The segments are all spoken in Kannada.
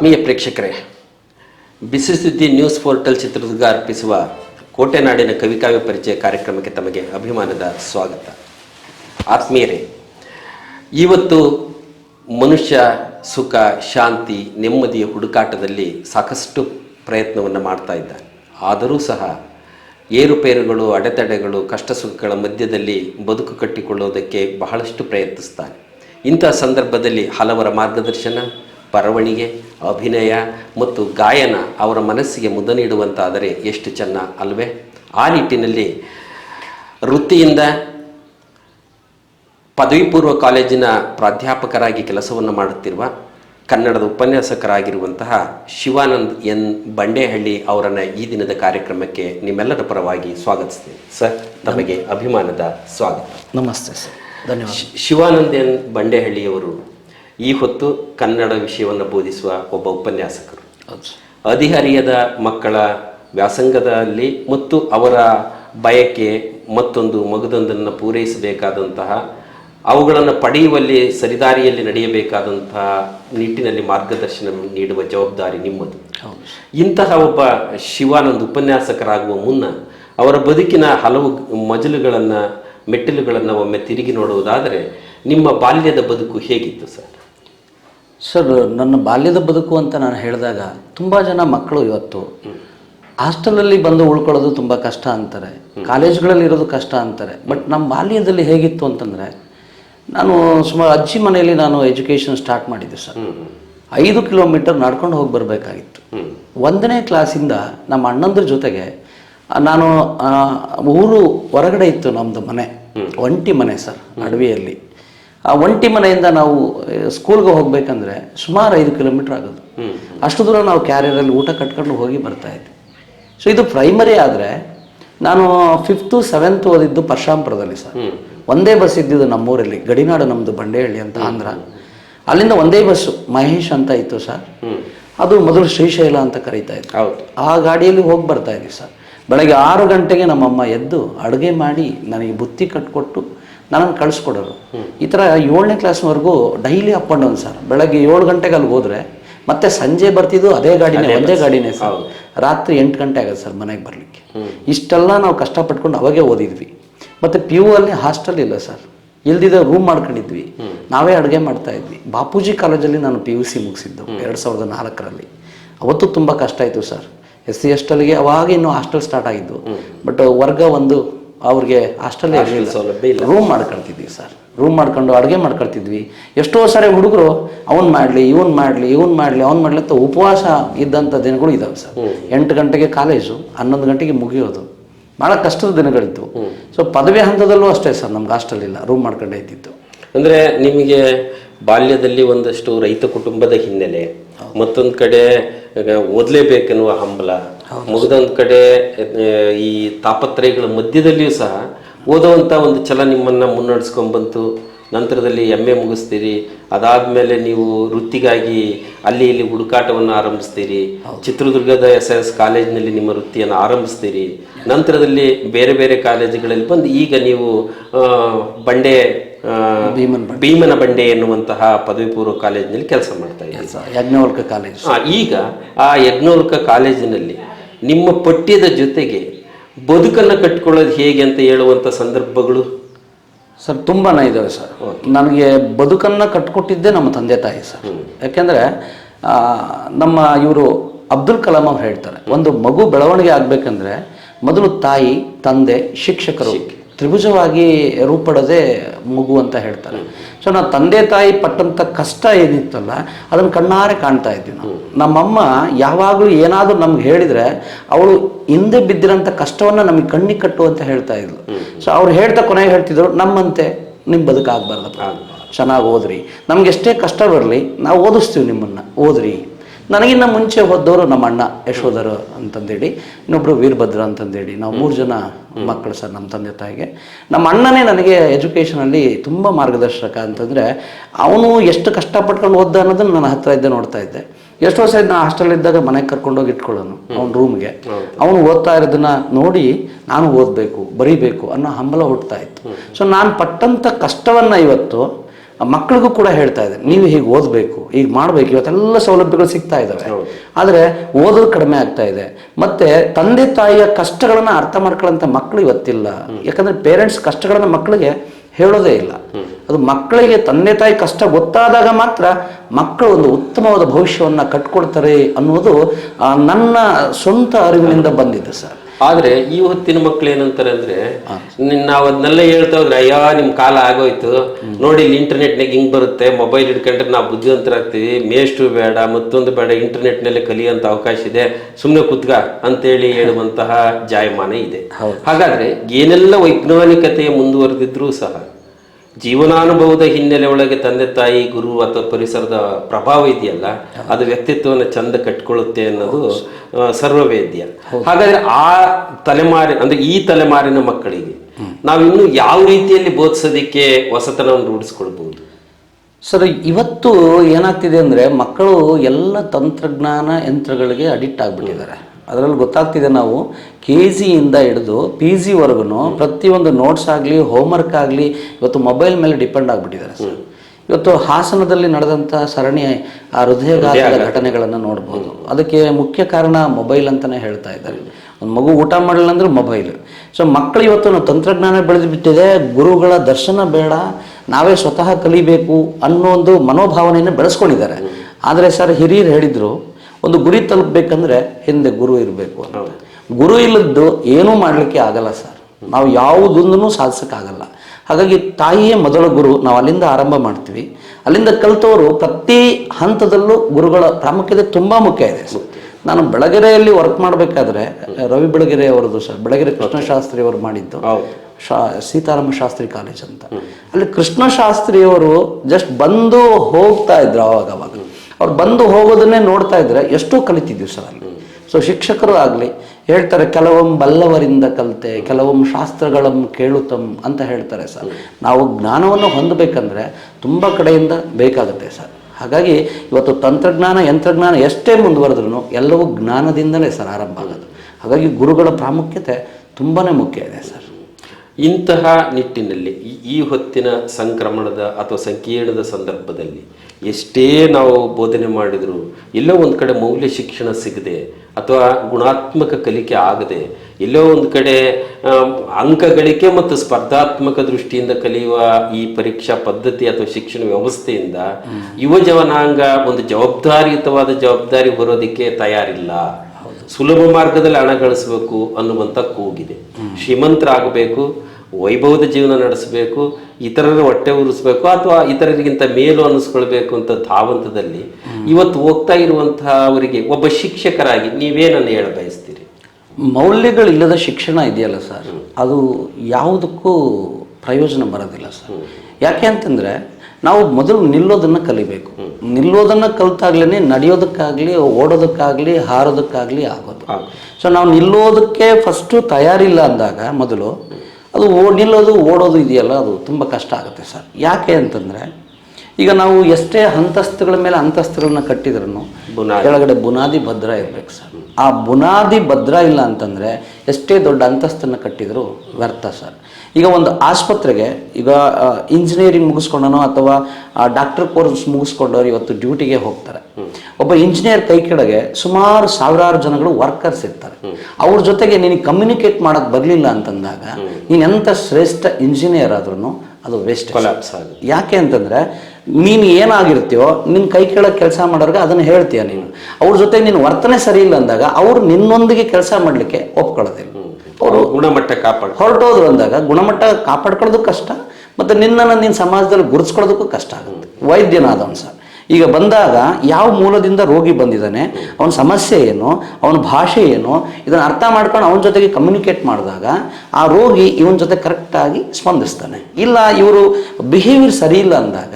ಆತ್ಮೀಯ ಪ್ರೇಕ್ಷಕರೇ ಬಿಸಿ ಸುದ್ದಿ ನ್ಯೂಸ್ ಪೋರ್ಟಲ್ ಚಿತ್ರದುರ್ಗ ಅರ್ಪಿಸುವ ಕೋಟೆನಾಡಿನ ಕವಿಕಾವ್ಯ ಪರಿಚಯ ಕಾರ್ಯಕ್ರಮಕ್ಕೆ ತಮಗೆ ಅಭಿಮಾನದ ಸ್ವಾಗತ. ಆತ್ಮೀಯರೇ, ಇವತ್ತು ಮನುಷ್ಯ ಸುಖ, ಶಾಂತಿ, ನೆಮ್ಮದಿಯ ಹುಡುಕಾಟದಲ್ಲಿ ಸಾಕಷ್ಟು ಪ್ರಯತ್ನವನ್ನು ಮಾಡ್ತಾ ಇದ್ದಾನೆ. ಆದರೂ ಸಹ ಏರುಪೇರುಗಳು, ಅಡೆತಡೆಗಳು ಕಷ್ಟ ಸುಖಗಳ ಮಧ್ಯದಲ್ಲಿ ಬದುಕು ಕಟ್ಟಿಕೊಳ್ಳುವುದಕ್ಕೆ ಬಹಳಷ್ಟು ಪ್ರಯತ್ನಿಸ್ತಾನೆ. ಇಂತಹ ಸಂದರ್ಭದಲ್ಲಿ ಹಲವರ ಮಾರ್ಗದರ್ಶನ ಬರವಣಿಗೆ ಅಭಿನಯ ಮತ್ತು ಗಾಯನ ಅವರ ಮನಸ್ಸಿಗೆ ಮುದ ನೀಡುವಂತಾದರೆ ಎಷ್ಟು ಚೆನ್ನ ಅಲ್ವೇ? ಆ ನಿಟ್ಟಿನಲ್ಲಿ ವೃತ್ತಿಯಿಂದ ಪದವಿ ಪೂರ್ವ ಕಾಲೇಜಿನ ಪ್ರಾಧ್ಯಾಪಕರಾಗಿ ಕೆಲಸವನ್ನು ಮಾಡುತ್ತಿರುವ ಕನ್ನಡದ ಉಪನ್ಯಾಸಕರಾಗಿರುವಂತಹ ಶಿವಾನಂದ್ ಎನ್ ಬಂಡೇಹಳ್ಳಿ ಅವರನ್ನು ಈ ದಿನದ ಕಾರ್ಯಕ್ರಮಕ್ಕೆ ನಿಮ್ಮೆಲ್ಲರ ಪರವಾಗಿ ಸ್ವಾಗತಿಸ್ತೇನೆ. ಸರ್ ನಮಗೆ ಅಭಿಮಾನದ ಸ್ವಾಗತ. ನಮಸ್ತೆ ಸರ್. ಧನ್ಯವಾದ. ಶಿವಾನಂದ್ ಎನ್ ಬಂಡೇಹಳ್ಳಿಯವರು ಈ ಹೊತ್ತು ಕನ್ನಡ ವಿಷಯವನ್ನು ಬೋಧಿಸುವ ಒಬ್ಬ ಉಪನ್ಯಾಸಕರು ಅಧಿಹರಿಯದ. ಮಕ್ಕಳ ವ್ಯಾಸಂಗದಲ್ಲಿ ಮತ್ತು ಅವರ ಬಯಕೆ ಮತ್ತೊಂದು ಮಗದೊಂದನ್ನು ಪೂರೈಸಬೇಕಾದಂತಹ ಅವುಗಳನ್ನು ಪಡೆಯುವಲ್ಲಿ ಸರಿದಾರಿಯಲ್ಲಿ ನಡೆಯಬೇಕಾದಂತಹ ನಿಟ್ಟಿನಲ್ಲಿ ಮಾರ್ಗದರ್ಶನ ನೀಡುವ ಜವಾಬ್ದಾರಿ ನಿಮ್ಮದು. ಇಂತಹ ಒಬ್ಬ ಶಿವಾನಂದ್ ಉಪನ್ಯಾಸಕರಾಗುವ ಮುನ್ನ ಅವರ ಬದುಕಿನ ಹಲವು ಮಜಲುಗಳನ್ನು ಮೆಟ್ಟಿಲುಗಳನ್ನು ಒಮ್ಮೆ ತಿರುಗಿ ನೋಡುವುದಾದರೆ ನಿಮ್ಮ ಬಾಲ್ಯದ ಬದುಕು ಹೇಗಿತ್ತು ಸರ್ ಸರ್ ನನ್ನ ಬಾಲ್ಯದ ಬದುಕು ಅಂತ ನಾನು ಹೇಳಿದಾಗ ತುಂಬ ಜನ ಮಕ್ಕಳು ಇವತ್ತು ಹಾಸ್ಟೆಲಲ್ಲಿ ಬಂದು ಉಳ್ಕೊಳ್ಳೋದು ತುಂಬ ಕಷ್ಟ ಅಂತಾರೆ. ಕಾಲೇಜ್ಗಳಲ್ಲಿ ಇರೋದು ಕಷ್ಟ ಅಂತಾರೆ. ಬಟ್ ನಮ್ಮ ಬಾಲ್ಯದಲ್ಲಿ ಹೇಗಿತ್ತು ಅಂತಂದರೆ ನಾನು ಸುಮಾರು ಅಜ್ಜಿ ಮನೆಯಲ್ಲಿ ನಾನು ಎಜುಕೇಷನ್ ಸ್ಟಾರ್ಟ್ ಮಾಡಿದ್ದೆ ಸರ್. ಐದು ಕಿಲೋಮೀಟರ್ ನಡ್ಕೊಂಡು ಹೋಗಿ ಬರಬೇಕಾಗಿತ್ತು. ಒಂದನೇ ಕ್ಲಾಸಿಂದ ನಮ್ಮ ಅಣ್ಣಂದ್ರ ಜೊತೆಗೆ ನಾನು ಊರು ಹೊರಗಡೆ ಇತ್ತು ನಮ್ಮದು ಮನೆ. ಒಂಟಿ ಮನೆ ಸರ್ ಅಡವಿಯಲ್ಲಿ. ಆ ಒಂಟಿ ಮನೆಯಿಂದ ನಾವು ಸ್ಕೂಲ್ಗೆ ಹೋಗ್ಬೇಕಂದ್ರೆ ಸುಮಾರು ಐದು ಕಿಲೋಮೀಟರ್ ಆಗೋದು. ಅಷ್ಟು ದೂರ ನಾವು ಕ್ಯಾರಿಯರಲ್ಲಿ ಊಟ ಕಟ್ಕೊಂಡು ಹೋಗಿ ಬರ್ತಾ ಇದ್ವಿ. ಸೊ ಇದು ಪ್ರೈಮರಿ ಆದರೆ ನಾನು ಫಿಫ್ತು ಸೆವೆಂತ್ ಓದಿದ್ದು ಪರಶಾಂಪುರದಲ್ಲಿ ಸರ್. ಒಂದೇ ಬಸ್ ಇದ್ದಿದ್ದು ನಮ್ಮೂರಲ್ಲಿ ಗಡಿನಾಡು ನಮ್ಮದು ಬಂಡೇಹಳ್ಳಿ ಅಂತ ಆಂಧ್ರ. ಅಲ್ಲಿಂದ ಒಂದೇ ಬಸ್ಸು ಮಹೇಶ್ ಅಂತ ಇತ್ತು ಸರ್. ಅದು ಮೊದಲು ಶ್ರೀಶೈಲ ಅಂತ ಕರೀತಾ ಇತ್ತು ಆ ಗಾಡಿಯಲ್ಲಿ ಹೋಗಿ ಬರ್ತಾ ಇದ್ವಿ ಸರ್. ಬೆಳಗ್ಗೆ ಆರು ಗಂಟೆಗೆ ನಮ್ಮಮ್ಮ ಎದ್ದು ಅಡುಗೆ ಮಾಡಿ ನನಗೆ ಬುತ್ತಿ ಕಟ್ಕೊಟ್ಟು ನನ್ನನ್ನು ಕಳಿಸ್ಕೊಡೋರು. ಈ ಥರ ಏಳನೇ ಕ್ಲಾಸ್ವರೆಗೂ daily up and down sir. ಬೆಳಗ್ಗೆ ಏಳು ಗಂಟೆಗೆ ಅಲ್ಲಿ ಹೋದರೆ ಮತ್ತೆ ಸಂಜೆ ಬರ್ತಿದ್ದು ಅದೇ ಗಾಡಿನೇ ಒಂದೇ ಗಾಡಿನೇ ಸರ್. ರಾತ್ರಿ ಎಂಟು ಗಂಟೆ ಆಗುತ್ತೆ ಸರ್ ಮನೆಗೆ ಬರಲಿಕ್ಕೆ. ಇಷ್ಟೆಲ್ಲ ನಾವು ಕಷ್ಟಪಟ್ಕೊಂಡು ಅವಾಗೇ ಓದಿದ್ವಿ. ಮತ್ತು ಪಿ ಯು ಅಲ್ಲಿ ಹಾಸ್ಟೆಲ್ ಇಲ್ಲ ಸರ್. ಇಲ್ದಿದ್ದ ರೂಮ್ ಮಾಡ್ಕೊಂಡಿದ್ವಿ. ನಾವೇ ಅಡುಗೆ ಮಾಡ್ತಾ ಇದ್ವಿ. ಬಾಪೂಜಿ ಕಾಲೇಜಲ್ಲಿ ನಾನು ಪಿ ಯು ಸಿ ಮುಗಿಸಿದ್ದು ಎರಡು ಸಾವಿರದ ನಾಲ್ಕರಲ್ಲಿ. ಅವತ್ತು ತುಂಬ ಕಷ್ಟ ಆಯಿತು ಸರ್. ಎಸ್ ಸಿ ಎಸ್ಟಲ್ಗೆ ಅವಾಗ ಇನ್ನೂ ಹಾಸ್ಟೆಲ್ ಸ್ಟಾರ್ಟ್ ಆಗಿದ್ದು. ಬಟ್ ವರ್ಗ ಒಂದು ಅವ್ರಿಗೆ ಹಾಸ್ಟೆಲ್ ಸೌಲಭ್ಯ ರೂಮ್ ಮಾಡ್ಕೊಳ್ತಿದ್ವಿ ಸರ್. ರೂಮ್ ಮಾಡ್ಕೊಂಡು ಅಡುಗೆ ಮಾಡ್ಕೊಳ್ತಿದ್ವಿ. ಎಷ್ಟೋ ಸಾರಿ ಹುಡುಗರು ಅವ್ನು ಮಾಡಲಿ ಇವನು ಮಾಡಲಿ ಇವನು ಮಾಡಲಿ ಅವ್ನು ಮಾಡಲಿ ಅಂತ ಉಪವಾಸ ಇದ್ದಂಥ ದಿನಗಳು ಇದಾವೆ ಸರ್. ಎಂಟು ಗಂಟೆಗೆ ಕಾಲೇಜು ಹನ್ನೊಂದು ಗಂಟೆಗೆ ಮುಗಿಯೋದು. ಭಾಳ ಕಷ್ಟದ ದಿನಗಳಿತ್ತು ಸೊ ಪದವಿ ಹಂತದಲ್ಲೂ ಅಷ್ಟೇ ಸರ್ ನಮ್ಗೆ ಹಾಸ್ಟೆಲ್ ಇಲ್ಲ. ರೂಮ್ ಮಾಡ್ಕೊಂಡೇ ಇದ್ದಿತ್ತು ಅಂದ್ರೆ ನಿಮಗೆ ಬಾಲ್ಯದಲ್ಲಿ ಒಂದಷ್ಟು ರೈತ ಕುಟುಂಬದ ಹಿನ್ನೆಲೆ ಮತ್ತೊಂದು ಕಡೆ ಓದಲೇಬೇಕೆನ್ನುವ ಹಂಬಲ ಮುಗಿದೊಂದು ಕಡೆ ಈ ತಾಪತ್ರಯಗಳ ಮಧ್ಯದಲ್ಲಿಯೂ ಸಹ ಓದುವಂತ ಒಂದು ಛಲ ನಿಮ್ಮನ್ನು ಮುನ್ನಡೆಸ್ಕೊಂಡ್ಬಂತು ನಂತರದಲ್ಲಿ ಎಂ ಎ ಮುಗಿಸ್ತೀರಿ. ಅದಾದ್ಮೇಲೆ ನೀವು ವೃತ್ತಿಗಾಗಿ ಅಲ್ಲಿ ಇಲ್ಲಿ ಹುಡುಕಾಟವನ್ನು ಆರಂಭಿಸ್ತೀರಿ. ಚಿತ್ರದುರ್ಗದ ಎಸ್ ಎಸ್ ಕಾಲೇಜಿನಲ್ಲಿ ನಿಮ್ಮ ವೃತ್ತಿಯನ್ನು ಆರಂಭಿಸ್ತೀರಿ. ನಂತರದಲ್ಲಿ ಬೇರೆ ಬೇರೆ ಕಾಲೇಜುಗಳಲ್ಲಿ ಬಂದು ಈಗ ನೀವು ಬಂಡೆ ಭೀಮನ ಭೀಮನ ಬಂಡೆ ಎನ್ನುವಂತಹ ಪದವಿ ಪೂರ್ವ ಕಾಲೇಜಿನಲ್ಲಿ ಕೆಲಸ ಮಾಡ್ತಾ ಇದ್ದೀರಿ. ಯಜ್ಞವಲ್ಕ ಕಾಲೇಜ್. ಈಗ ಆ ಯಜ್ಞೋಲ್ಕ ಕಾಲೇಜಿನಲ್ಲಿ ನಿಮ್ಮ ಪಠ್ಯದ ಜೊತೆಗೆ ಬದುಕನ್ನು ಕಟ್ಕೊಳ್ಳೋದು ಹೇಗೆ ಅಂತ ಹೇಳುವಂಥ ಸಂದರ್ಭಗಳು ಸರ್ ತುಂಬಾ ಇದ್ದಾವೆ ಸರ್. ನನಗೆ ಬದುಕನ್ನು ಕಟ್ಕೊಟ್ಟಿದ್ದೇ ನಮ್ಮ ತಂದೆ ತಾಯಿ ಸರ್. ಯಾಕೆಂದರೆ ನಮ್ಮ ಇವರು ಅಬ್ದುಲ್ ಕಲಾಂ ಅವ್ರು ಹೇಳ್ತಾರೆ ಒಂದು ಮಗು ಬೆಳವಣಿಗೆ ಆಗಬೇಕಂದ್ರೆ ಮೊದಲು ತಾಯಿ ತಂದೆ ಶಿಕ್ಷಕರು. ತ್ರಿಭುಜವಾಗಿ ರೂಪಡದೆ ಮಗು ಅಂತ ಹೇಳ್ತಾರೆ. ಸೊ ನಾವು ತಂದೆ ತಾಯಿ ಪಟ್ಟಂಥ ಕಷ್ಟ ಏನಿತ್ತಲ್ಲ ಅದನ್ನು ಕಣ್ಣಾರೆ ಕಾಣ್ತಾ ಇದ್ವಿ ನಾವು. ನಮ್ಮಮ್ಮ ಯಾವಾಗಲೂ ಏನಾದರೂ ನಮ್ಗೆ ಹೇಳಿದರೆ ಅವಳು ಹಿಂದೆ ಬಿದ್ದಿರೋಂಥ ಕಷ್ಟವನ್ನು ನಮಗೆ ಕಣ್ಣಿಗೆ ಕಟ್ಟು ಅಂತ ಹೇಳ್ತಾ ಇದ್ಲು. ಸೊ ಅವ್ರು ಹೇಳ್ತಾ ಕೊನೆಗೆ ಹೇಳ್ತಿದ್ರು ನಮ್ಮಂತೆ ನಿಮ್ಮ ಬದುಕಾಗಬಾರ್ದಪ್ಪ. ಚೆನ್ನಾಗಿ ಓದ್ರಿ. ನಮ್ಗೆ ಎಷ್ಟೇ ಕಷ್ಟ ಬರಲಿ ನಾವು ಓದಿಸ್ತೀವಿ ನಿಮ್ಮನ್ನು. ಓದ್ರಿ. ನನಗಿನ್ನ ಮುಂಚೆ ಓದ್ದವರು ನಮ್ಮ ಅಣ್ಣ ಯಶೋಧರು ಅಂತಂದೇಳಿ, ಇನ್ನೊಬ್ರು ವೀರಭದ್ರ ಅಂತಂದೇಳಿ. ನಾವು ಮೂರು ಜನ ಮಕ್ಕಳು ಸರ್, ನಮ್ಮ ತಂದೆ ತಾಯಿಗೆ. ನಮ್ಮ ಅಣ್ಣನೇ ನನಗೆ ಎಜುಕೇಷನಲ್ಲಿ ತುಂಬ ಮಾರ್ಗದರ್ಶಕ ಅಂತಂದರೆ, ಅವನು ಎಷ್ಟು ಕಷ್ಟಪಟ್ಕೊಂಡು ಓದ್ದ ಅನ್ನೋದನ್ನ ನನ್ನ ಹತ್ರ ಇದ್ದೆ ನೋಡ್ತಾ ಇದ್ದೆ. ಎಷ್ಟೋ ಸರಿ ನಾ ಹಾಸ್ಟೆಲ್ ಇದ್ದಾಗ ಮನೆಗೆ ಕರ್ಕೊಂಡೋಗಿ ಇಟ್ಕೊಳ್ಳೋನು ಅವ್ನ ರೂಮ್ಗೆ ಅವನು ಓದ್ತಾ ಇರೋದನ್ನ ನೋಡಿ ನಾನು ಓದಬೇಕು, ಬರೀಬೇಕು ಅನ್ನೋ ಹಂಬಲ ಹುಟ್ಟುತ್ತಾ ಇತ್ತು. ಸೊ ನಾನು ಪಟ್ಟಂಥ ಕಷ್ಟವನ್ನು ಇವತ್ತು ಮಕ್ಕಳಿಗೂ ಕೂಡ ಹೇಳ್ತಾ ಇದೆ ನೀವು ಹೀಗೆ ಓದಬೇಕು ಈಗ ಮಾಡಬೇಕು ಇವತ್ತೆಲ್ಲ ಸೌಲಭ್ಯಗಳು ಸಿಗ್ತಾ ಇದ್ದಾವೆ ಆದರೆ ಓದೋದು ಕಡಿಮೆ ಆಗ್ತಾ ಇದೆ. ಮತ್ತೆ ತಂದೆ ತಾಯಿಯ ಕಷ್ಟಗಳನ್ನು ಅರ್ಥ ಮಾಡ್ಕೊಳ್ಳೋಂಥ ಮಕ್ಕಳು ಇವತ್ತಿಲ್ಲ. ಯಾಕಂದ್ರೆ ಪೇರೆಂಟ್ಸ್ ಕಷ್ಟಗಳನ್ನು ಮಕ್ಕಳಿಗೆ ಹೇಳೋದೇ ಇಲ್ಲ. ಅದು ಮಕ್ಕಳಿಗೆ ತಂದೆ ತಾಯಿ ಕಷ್ಟ ಗೊತ್ತಾದಾಗ ಮಾತ್ರ ಮಕ್ಕಳು ಒಂದು ಉತ್ತಮವಾದ ಭವಿಷ್ಯವನ್ನು ಕಟ್ಕೊಡ್ತಾರೆ ಅನ್ನೋದು ನನ್ನ ಸ್ವಂತ ಅರಿವಿನಿಂದ ಬಂದಿದೆ ಸರ್. ಆದ್ರೆ ಈ ಹೊತ್ತಿನ ಮಕ್ಳು ಏನಂತಾರೆ ಅಂದ್ರೆ ನಾವದನ್ನೆಲ್ಲ ನಾವ್ ಅದನ್ನೆಲ್ಲ ಹೇಳ್ತಾ ಹೋದ್ರೆ ಅಯ್ಯೋ ನಿಮ್ ಕಾಲ ಆಗೋಯ್ತು. ನೋಡಿ ಇಲ್ಲಿ ಇಂಟರ್ನೆಟ್ನಾಗ ಹಿಂಗ್ ಬರುತ್ತೆ. ಮೊಬೈಲ್ ಹಿಡ್ಕೊಂಡ್ರೆ ನಾವು ಬುದ್ಧಿವಂತರಾಗ್ತೀವಿ. ಮೇಷ್ಟು ಬೇಡ ಮತ್ತೊಂದು ಬೇಡ. ಇಂಟರ್ನೆಟ್ನಲ್ಲಿ ಕಲಿಯುವಂತ ಅವಕಾಶ ಇದೆ. ಸುಮ್ನೆ ಕುತ್ಗ ಅಂತೇಳಿ ಹೇಳುವಂತಹ ಜಾಯಮಾನ ಇದೆ. ಹಾಗಾದ್ರೆ ಏನೆಲ್ಲ ವೈಜ್ಞಾನಿಕತೆಯ ಮುಂದುವರೆದಿದ್ರೂ ಸಹ ಜೀವನಾನುಭವದ ಹಿನ್ನೆಲೆ ಒಳಗೆ ತಂದೆ ತಾಯಿ ಗುರು ಅಥವಾ ಪರಿಸರದ ಪ್ರಭಾವ ಇದೆಯಲ್ಲ ಅದು ವ್ಯಕ್ತಿತ್ವವನ್ನು ಚಂದ ಕಟ್ಕೊಳ್ಳುತ್ತೆ ಅನ್ನೋದು ಸರ್ವವೇದ್ಯ. ಹಾಗಾದ್ರೆ ಆ ತಲೆಮಾರಿ ಅಂದ್ರೆ ಈ ತಲೆಮಾರಿನ ಮಕ್ಕಳಿಗೆ ನಾವಿನ್ನು ಯಾವ ರೀತಿಯಲ್ಲಿ ಬೋಧಿಸೋದಿಕ್ಕೆ ಹೊಸತನವನ್ನು ರೂಢಿಸ್ಕೊಳ್ಬಹುದು? ಸರ್ ಇವತ್ತು ಏನಾಗ್ತಿದೆ ಅಂದ್ರೆ ಮಕ್ಕಳು ಎಲ್ಲ ತಂತ್ರಜ್ಞಾನ ಯಂತ್ರಗಳಿಗೆ ಅಡಿಕ್ಟ್ ಆಗಿಬಿಟ್ಟಿದ್ದಾರೆ. ಅದರಲ್ಲಿ ಗೊತ್ತಾಗ್ತಿದೆ ನಾವು ಕೆ ಜಿಯಿಂದ ಹಿಡಿದು ಪಿ ಜಿವರೆಗೂ ಪ್ರತಿಯೊಂದು ನೋಟ್ಸ್ ಆಗಲಿ ಹೋಮ್ವರ್ಕ್ ಆಗಲಿ ಇವತ್ತು ಮೊಬೈಲ್ ಮೇಲೆ ಡಿಪೆಂಡ್ ಆಗಿಬಿಟ್ಟಿದ್ದಾರೆ ಸರ್. ಇವತ್ತು ಹಾಸನದಲ್ಲಿ ನಡೆದಂಥ ಸರಣಿ ಆ ಹೃದಯಘಾತದ ಘಟನೆಗಳನ್ನು ನೋಡ್ಬೋದು. ಅದಕ್ಕೆ ಮುಖ್ಯ ಕಾರಣ ಮೊಬೈಲ್ ಅಂತಲೇ ಹೇಳ್ತಾ ಇದ್ದಾರೆ. ಒಂದು ಮಗು ಊಟ ಮಾಡಲಿಲ್ಲ ಅಂದ್ರೆ ಮೊಬೈಲ್ ಸೊ ಮಕ್ಕಳು ಇವತ್ತು ನಾವು ತಂತ್ರಜ್ಞಾನ ಬೆಳೆದು ಬಿಟ್ಟಿದೆ ಗುರುಗಳ ದರ್ಶನ ಬೇಡ ನಾವೇ ಸ್ವತಃ ಕಲಿಬೇಕು ಅನ್ನೋ ಒಂದು ಮನೋಭಾವನೆಯನ್ನು ಬೆಳೆಸ್ಕೊಂಡಿದ್ದಾರೆ. ಆದರೆ ಸರ್ ಹಿರಿಯರು ಹೇಳಿದ್ರು ಒಂದು ಗುರಿ ತಲುಪಬೇಕಂದ್ರೆ ಹಿಂದೆ ಗುರು ಇರಬೇಕು ಅಂತ. ಗುರು ಇಲ್ಲದ್ದು ಏನೂ ಮಾಡಲಿಕ್ಕೆ ಆಗಲ್ಲ ಸರ್. ನಾವು ಯಾವುದೊಂದನ್ನು ಸಾಧಿಸೋಕ್ಕಾಗಲ್ಲ. ಹಾಗಾಗಿ ತಾಯಿಯೇ ಮೊದಲ ಗುರು ನಾವು ಅಲ್ಲಿಂದ ಆರಂಭ ಮಾಡ್ತೀವಿ. ಅಲ್ಲಿಂದ ಕಲಿತವರು ಪ್ರತಿ ಹಂತದಲ್ಲೂ ಗುರುಗಳ ಪ್ರಾಮುಖ್ಯತೆ ತುಂಬ ಮುಖ್ಯ ಇದೆ ನಾನು ಬೆಳಗೆರೆಯಲ್ಲಿ ವರ್ಕ್ ಮಾಡಬೇಕಾದ್ರೆ ರವಿ ಬೆಳಗೆರೆ ಅವರದು ಸರ್ ಬೆಳಗೆರೆ ಕೃಷ್ಣಶಾಸ್ತ್ರಿ ಅವರು ಮಾಡಿದ್ದು ಶಾ ಸೀತಾರಾಮ ಶಾಸ್ತ್ರಿ ಕಾಲೇಜ್ ಅಂತ. ಅಲ್ಲಿ ಕೃಷ್ಣಶಾಸ್ತ್ರಿಯವರು ಜಸ್ಟ್ ಬಂದು ಹೋಗ್ತಾ ಇದ್ರು ಅವಾಗ ಅವಾಗ ಅವ್ರು ಬಂದು ಹೋಗೋದನ್ನೇ ನೋಡ್ತಾ ಇದ್ರೆ ಎಷ್ಟೋ ಕಲಿತಿದ್ದೀವಿ ಸರ್ ಅಲ್ಲಿ. ಸೊ ಶಿಕ್ಷಕರು ಆಗಲಿ, ಹೇಳ್ತಾರೆ ಕೆಲವೊಮ್ಮೆ ಬಲ್ಲವರಿಂದ ಕಲಿತೆ ಕೆಲವೊಮ್ಮೆ ಶಾಸ್ತ್ರಗಳನ್ನು ಕೇಳುತ್ತಮ್ ಅಂತ ಹೇಳ್ತಾರೆ ಸರ್. ನಾವು ಜ್ಞಾನವನ್ನು ಹೊಂದಬೇಕಂದ್ರೆ ತುಂಬ ಕಡೆಯಿಂದ ಬೇಕಾಗುತ್ತೆ ಸರ್. ಹಾಗಾಗಿ ಇವತ್ತು ತಂತ್ರಜ್ಞಾನ, ಯಂತ್ರಜ್ಞಾನ ಎಷ್ಟೇ ಮುಂದುವರೆದ್ರೂ ಎಲ್ಲವೂ ಜ್ಞಾನದಿಂದಲೇ ಸರ್ ಆರಂಭ ಆಗೋದು. ಹಾಗಾಗಿ ಗುರುಗಳ ಪ್ರಾಮುಖ್ಯತೆ ತುಂಬಾ ಮುಖ್ಯ ಇದೆ ಸರ್. ಇಂತಹ ನಿಟ್ಟಿನಲ್ಲಿ ಈ- ಹೊತ್ತಿನ ಸಂಕ್ರಮಣದ ಅಥವಾ ಸಂಕೀರ್ಣದ ಸಂದರ್ಭದಲ್ಲಿ ಎಷ್ಟೇ ನಾವು ಬೋಧನೆ ಮಾಡಿದ್ರು ಎಲ್ಲೋ ಒಂದು ಕಡೆ ಮೌಲ್ಯ ಶಿಕ್ಷಣ ಸಿಗದೆ ಅಥವಾ ಗುಣಾತ್ಮಕ ಕಲಿಕೆ ಆಗದೆ ಎಲ್ಲೋ ಒಂದು ಕಡೆ ಅಂಕಗಳಿಕೆ ಅಂಕ ಗಳಿಕೆ ಮತ್ತು ಸ್ಪರ್ಧಾತ್ಮಕ ದೃಷ್ಟಿಯಿಂದ ಕಲಿಯುವ ಈ ಪರೀಕ್ಷಾ ಪದ್ಧತಿ ಅಥವಾ ಶಿಕ್ಷಣ ವ್ಯವಸ್ಥೆಯಿಂದ ಯುವ ಜವನಾಂಗ ಒಂದು ಜವಾಬ್ದಾರಿಯುತವಾದ ಜವಾಬ್ದಾರಿ ಬರೋದಕ್ಕೆ ತಯಾರಿಲ್ಲ. ಸುಲಭ ಮಾರ್ಗದಲ್ಲಿ ಹಣ ಗಳಿಸಬೇಕು ಅನ್ನುವಂಥ ಕೂಗಿದೆ. ಶ್ರೀಮಂತರಾಗಬೇಕು ವೈಭವದ ಜೀವನ ನಡೆಸಬೇಕು ಇತರರ ಹೊಟ್ಟೆ ಉರಿಸ್ಬೇಕು ಅಥವಾ ಇತರರಿಗಿಂತ ಮೇಲು ಅನ್ನಿಸ್ಕೊಳ್ಬೇಕು ಅಂತ ಧಾವಂತದಲ್ಲಿ ಇವತ್ತು ಹೋಗ್ತಾ ಇರುವಂತಹ ಅವರಿಗೆ ಒಬ್ಬ ಶಿಕ್ಷಕರಾಗಿ ನೀವೇನನ್ನು ಹೇಳ ಬಯಸ್ತೀರಿ? ಮೌಲ್ಯಗಳಿಲ್ಲದ ಶಿಕ್ಷಣ ಇದೆಯಲ್ಲ ಸರ್. ಅದು ಯಾವುದಕ್ಕೂ ಪ್ರಯೋಜನ ಬರೋದಿಲ್ಲ ಸರ್. ಯಾಕೆ ಅಂತಂದರೆ ನಾವು ಮೊದಲು ನಿಲ್ಲೋದನ್ನು ಕಲಿಬೇಕು. ನಿಲ್ಲೋದನ್ನು ಕಲಿತಾಗ್ಲೇ ನಡೆಯೋದಕ್ಕಾಗಲಿ ಓಡೋದಕ್ಕಾಗಲಿ ಹಾರೋದಕ್ಕಾಗಲಿ ಆಗೋದು. ಸೊ ನಾವು ನಿಲ್ಲೋದಕ್ಕೆ ಫಸ್ಟು ತಯಾರಿಲ್ಲ ಅಂದಾಗ ಮೊದಲು ಅದು ಓ ನಿಲ್ಲೋದು ಓಡೋದು ಇದೆಯಲ್ಲ ಅದು ತುಂಬ ಕಷ್ಟ ಆಗುತ್ತೆ ಸರ್. ಯಾಕೆ ಅಂತಂದರೆ ಈಗ ನಾವು ಎಷ್ಟೇ ಅಂತಸ್ತುಗಳ ಮೇಲೆ ಅಂತಸ್ತುಗಳನ್ನ ಕಟ್ಟಿದ್ರೂ. ಕೆಳಗಡೆ ಬುನಾದಿ ಭದ್ರ ಇರಬೇಕು ಸರ್. ಆ ಬುನಾದಿ ಭದ್ರ ಇಲ್ಲ ಅಂತಂದರೆ ಎಷ್ಟೇ ದೊಡ್ಡ ಅಂತಸ್ತನ್ನು ಕಟ್ಟಿದರೂ ವ್ಯರ್ಥ ಸರ್. ಈಗ ಒಂದು ಆಸ್ಪತ್ರೆಗೆ ಈಗ ಇಂಜಿನಿಯರಿಂಗ್ ಮುಗಿಸ್ಕೊಂಡನೋ ಅಥವಾ ಡಾಕ್ಟರ್ ಕೋರ್ಸ್ ಮುಗಿಸ್ಕೊಂಡವ್ರು ಇವತ್ತು ಡ್ಯೂಟಿಗೆ ಹೋಗ್ತಾರೆ. ಒಬ್ಬ ಇಂಜಿನಿಯರ್ ಕೈ ಕೆಳಗೆ ಸುಮಾರು ಸಾವಿರಾರು ಜನಗಳು ವರ್ಕರ್ಸ್ ಇರ್ತಾರೆ. ಅವ್ರ ಜೊತೆಗೆ ನಿನಗೆ ಕಮ್ಯುನಿಕೇಟ್ ಮಾಡೋಕ್ಕೆ ಬರಲಿಲ್ಲ ಅಂತಂದಾಗ ನೀನು ಎಂಥ ಶ್ರೇಷ್ಠ ಇಂಜಿನಿಯರ್ ಆದ್ರೂ ಅದು ವೇಸ್ಟ್ ಕೊಲಾಪ್ಸ್ ಆಗುತ್ತೆ. ಯಾಕೆ ಅಂತಂದ್ರೆ ನೀನು ಏನಾಗಿರ್ತೀಯೋ ನಿನ್ನ ಕೈ ಕೆಳಗೆ ಕೆಲಸ ಮಾಡೋರ್ಗೆ ಅದನ್ನು ಹೇಳ್ತೀಯ ನೀನು. ಅವ್ರ ಜೊತೆ ನಿನ್ನ ವರ್ತನೆ ಸರಿ ಇಲ್ಲ ಅಂದಾಗ ಅವ್ರು ನಿನ್ನೊಂದಿಗೆ ಕೆಲಸ ಮಾಡಲಿಕ್ಕೆ ಒಪ್ಕೊಳ್ಳೋದಿಲ್ಲ. ಅವರು ಗುಣಮಟ್ಟ ಕಾಪಾಡ ಹೊರಟೋದ್ರು ಅಂದಾಗ ಗುಣಮಟ್ಟ ಕಾಪಾಡ್ಕೊಳ್ಳೋದು ಕಷ್ಟ ಮತ್ತು ನಿನ್ನನ್ನು ನಿನ್ನ ಸಮಾಜದಲ್ಲಿ ಗುರುತಿಸ್ಕೊಳ್ಳೋದಕ್ಕೂ ಕಷ್ಟ ಆಗುತ್ತೆ. ವೈದ್ಯನಾದವನು ಸರ್ ಈಗ ಬಂದಾಗ ಯಾವ ಮೂಲದಿಂದ ರೋಗಿ ಬಂದಿದ್ದಾನೆ, ಅವನ ಸಮಸ್ಯೆ ಏನು, ಅವನ ಭಾಷೆ ಏನು, ಇದನ್ನು ಅರ್ಥ ಮಾಡ್ಕೊಂಡು ಅವನ ಜೊತೆಗೆ ಕಮ್ಯುನಿಕೇಟ್ ಮಾಡಿದಾಗ ಆ ರೋಗಿ ಇವನ ಜೊತೆ ಕರೆಕ್ಟಾಗಿ ಸ್ಪಂದಿಸ್ತಾನೆ. ಇಲ್ಲ ಇವರು ಬಿಹೇವಿಯರ್ ಸರಿ ಇಲ್ಲ ಅಂದಾಗ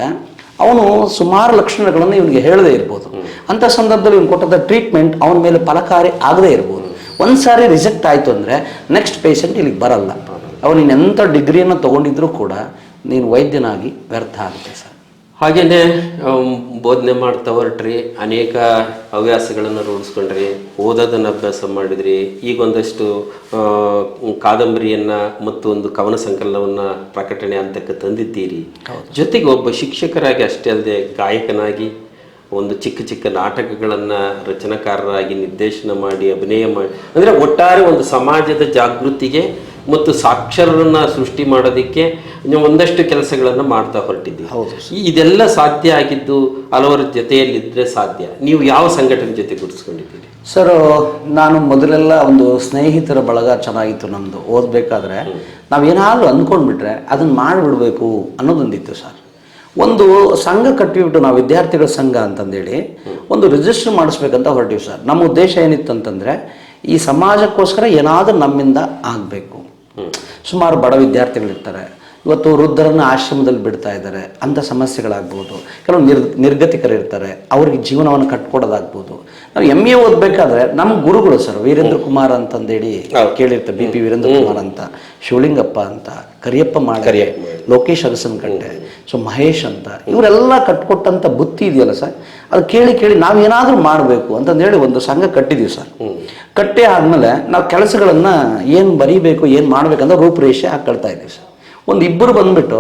ಅವನು ಸುಮಾರು ಲಕ್ಷಣಗಳನ್ನು ಇವನಿಗೆ ಹೇಳದೇ ಇರ್ಬೋದು. ಅಂಥ ಸಂದರ್ಭದಲ್ಲಿ ಇವನು ಕೊಟ್ಟಂಥ ಟ್ರೀಟ್ಮೆಂಟ್ ಅವನ ಮೇಲೆ ಫಲಕಾರಿ ಆಗದೇ ಇರ್ಬೋದು. ಒಂದು ಸಾರಿ ರಿಜೆಕ್ಟ್ ಆಯಿತು ಅಂದರೆ ನೆಕ್ಸ್ಟ್ ಪೇಷಂಟ್ ಇಲ್ಲಿಗೆ ಬರಲ್ಲ. ಅವನು ಎಂಥ ಡಿಗ್ರಿಯನ್ನು ತೊಗೊಂಡಿದ್ರೂ ಕೂಡ ನೀನು ವೈದ್ಯನಾಗಿ ವ್ಯರ್ಥ ಆಗುತ್ತೆ ಸರ್. ಹಾಗೇನೆ ಬೋಧನೆ ಮಾಡ್ತಾ ಹೊರಟ್ರಿ ಅನೇಕ ಹವ್ಯಾಸಗಳನ್ನು ರೂಢಿಸ್ಕೊಂಡ್ರಿ ಓದೋದನ್ನು ಅಭ್ಯಾಸ ಮಾಡಿದ್ರಿ ಈಗ ಒಂದಷ್ಟು ಆ, ಕಾದಂಬರಿಯನ್ನ ಮತ್ತು ಒಂದು ಕವನ ಸಂಕಲನವನ್ನು ಪ್ರಕಟಣೆ ಹಂತಕ್ಕೆ ತಂದಿದ್ದೀರಿ. ಜೊತೆಗೆ ಒಬ್ಬ ಶಿಕ್ಷಕರಾಗಿ ಅಷ್ಟೇ ಅಲ್ಲದೆ ಗಾಯಕನಾಗಿ ಒಂದು ಚಿಕ್ಕ ಚಿಕ್ಕ ನಾಟಕಗಳನ್ನು ರಚನಾಕಾರರಾಗಿ ನಿರ್ದೇಶನ ಮಾಡಿ ಅಭಿನಯ ಮಾಡಿ ಅಂದರೆ ಒಟ್ಟಾರೆ ಒಂದು ಸಮಾಜದ ಜಾಗೃತಿಗೆ ಮತ್ತು ಸಾಕ್ಷರರನ್ನ ಸೃಷ್ಟಿ ಮಾಡೋದಕ್ಕೆ ನೀವು ಒಂದಷ್ಟು ಕೆಲಸಗಳನ್ನು ಮಾಡ್ತಾ ಹೊರಟಿದ್ದೀವಿ. ಇದೆಲ್ಲ ಸಾಧ್ಯ ಆಗಿದ್ದು ಹಲವರ ಜೊತೆಯಲ್ಲಿದ್ದರೆ ಸಾಧ್ಯ. ನೀವು ಯಾವ ಸಂಘಟನೆ ಜೊತೆ ಗುರುತಿಸ್ಕೊಂಡಿದ್ದೀರಿ? ಸರ್ ನಾನು ಮೊದಲೆಲ್ಲ ಒಂದು ಸ್ನೇಹಿತರ ಬಳಗ ಚೆನ್ನಾಗಿತ್ತು ನಮ್ಮದು ಓದಬೇಕಾದ್ರೆ ನಾವೇನಾದರೂ ಅಂದ್ಕೊಂಡ್ಬಿಟ್ರೆ ಅದನ್ನು ಮಾಡಿಬಿಡ್ಬೇಕು ಅನ್ನೋದೊಂದಿತ್ತು ಸರ್. ಒಂದು ಸಂಘ ಕಟ್ಟಿಬಿಟ್ಟು ನಾವು ವಿದ್ಯಾರ್ಥಿಗಳ ಸಂಘ ಅಂತಂದೇಳಿ ಒಂದು ರಿಜಿಸ್ಟರ್ ಮಾಡಿಸ್ಬೇಕಂತ ಹೊರಟಿವಿ ಸರ್. ನಮ್ಮ ಉದ್ದೇಶ ಏನಿತ್ತು ಅಂತಂದರೆ ಈ ಸಮಾಜಕ್ಕೋಸ್ಕರ ಏನಾದರೂ ನಮ್ಮಿಂದ ಆಗಬೇಕು. ಸುಮಾರು ಬಡ ವಿದ್ಯಾರ್ಥಿಗಳಿರ್ತಾರೆ. ಇವತ್ತು ವೃದ್ಧರನ್ನ ಆಶ್ರಮದಲ್ಲಿ ಬಿಡ್ತಾ ಇದ್ದಾರೆ. ಅಂಥ ಸಮಸ್ಯೆಗಳಾಗ್ಬೋದು. ಕೆಲವು ನಿರ್ ನಿರ್ಗತಿಕರಿರ್ತಾರೆ ಅವ್ರಿಗೆ ಜೀವನವನ್ನು ಕಟ್ಕೊಡೋದಾಗ್ಬೋದು. ನಾವು ಎಂ ಎ ಓದಬೇಕಾದ್ರೆ ನಮ್ಮ ಗುರುಗಳು ಸರ್ ವೀರೇಂದ್ರ ಕುಮಾರ್ ಅಂತಂದೇಳಿ ಕೇಳಿರ್ತಾರೆ ಬಿ ಪಿ ವೀರೇಂದ್ರ ಕುಮಾರ್ ಅಂತ. ಶಿವಲಿಂಗಪ್ಪ ಅಂತ ಕರಿಯಪ್ಪ ಮಾಳಿ ಲೋಕೇಶ್ ಅರಸನಕಟ್ಟೆ ಸೊ ಮಹೇಶ್ ಅಂತ. ಇವರೆಲ್ಲ ಕಟ್ಕೊಟ್ಟಂಥ ಬುತ್ತಿ ಇದೆಯಲ್ಲ ಸರ್ ಅದು ಕೇಳಿ ಕೇಳಿ ನಾವೇನಾದರೂ ಮಾಡಬೇಕು ಅಂತಂದೇಳಿ ಒಂದು ಸಂಘ ಕಟ್ಟಿದ್ದೀವಿ ಸರ್. ಕಟ್ಟಿ ಆದಮೇಲೆ ನಾವು ಕೆಲಸಗಳನ್ನು ಏನು ಬರೀಬೇಕು ಏನು ಮಾಡಬೇಕಂತ ರೂಪುರೇಷೆ ಹಾಕೊಳ್ತಾ ಇದ್ದೀವಿ ಸರ್. ಒಂದು ಇಬ್ಬರು ಬಂದ್ಬಿಟ್ಟು